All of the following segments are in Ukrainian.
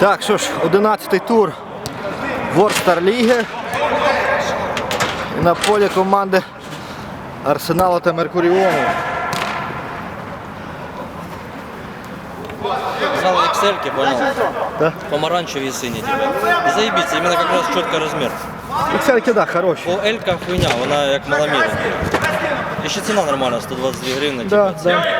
Так, що ж, 11-й тур Ворстар Ліги. На полі команди Арсеналу та Меркуріону. Знал Excel, понял? Да? Помаранчевые сині, типа. І заебіться, іменно как раз чітко розмір. Іксельки, да, хороші. По L-ка хуйня, вона як маломіра. І ще ціна нормальна, 122 гривні. Да, типа. да.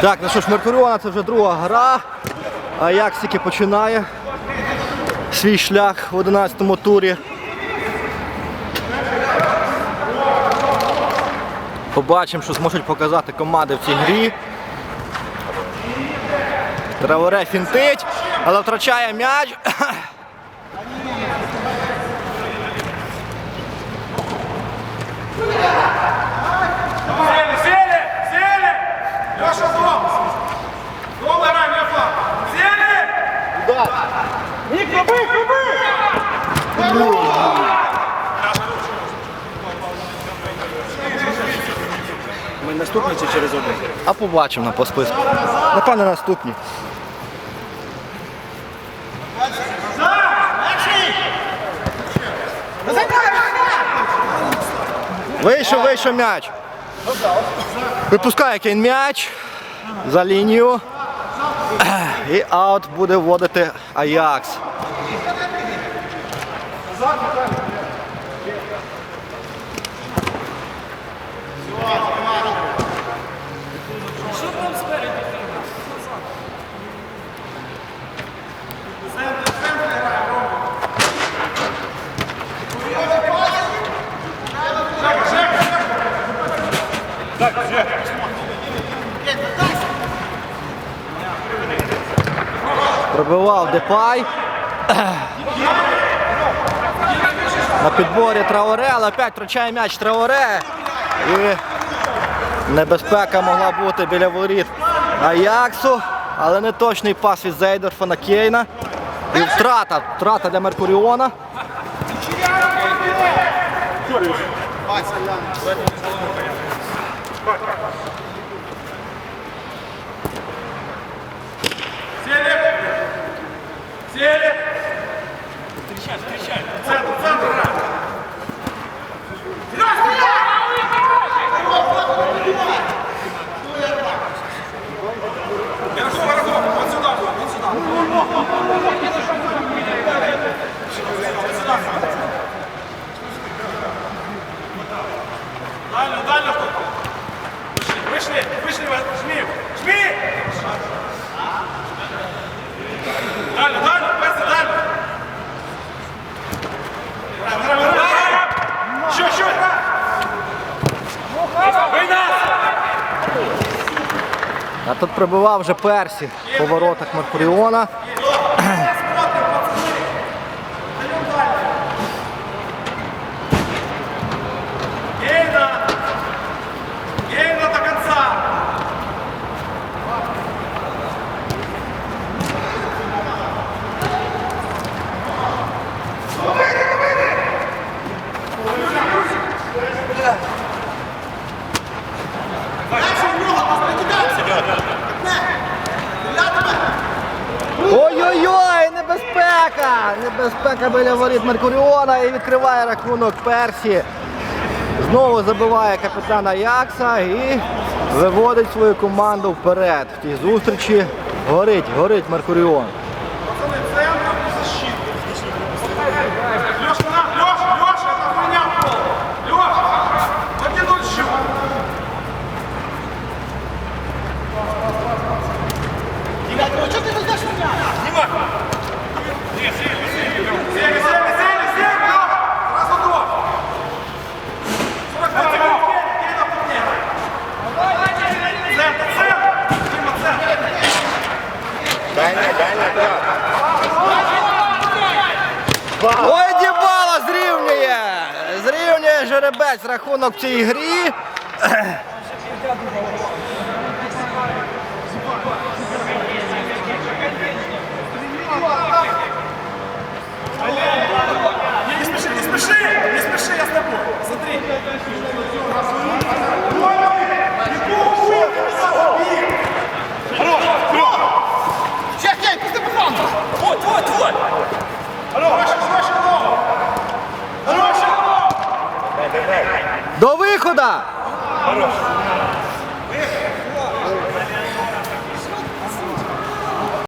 Так, ну що ж, Меркуріона це вже друга гра. Аякс тільки починає свій шлях в 11-му турі. Побачимо, що зможуть показати команди в цій грі. Траворе фінтить, але втрачає м'яч. Ник, клубы, клубы! Ми наступні чи через один? А побачимо на по списку. Напевно, наступні. Вийшов, вийшов м'яч. Випускає Кейн м'яч за лінію. І аут буде вводити Аякс. Пробивав Депай. На підборі Траоре, але опять втрачає м'яч Траоре. І небезпека могла бути біля воріт Аяксу, але не точний пас від Зейдорфа на Кейна. І втрата, втрата для Меркуріона. Sure. А тут прибував вже Персі по воротах Меркуріона. Небезпека! Небезпека біля воріт Меркуріона і відкриває рахунок Персі. Знову забиває капітана Якса і виводить свою команду вперед. В тій зустрічі горить, горить Меркуріон. Ой, дібала зрівнює! Зрівнює жеребець рахунок в цій грі. だ。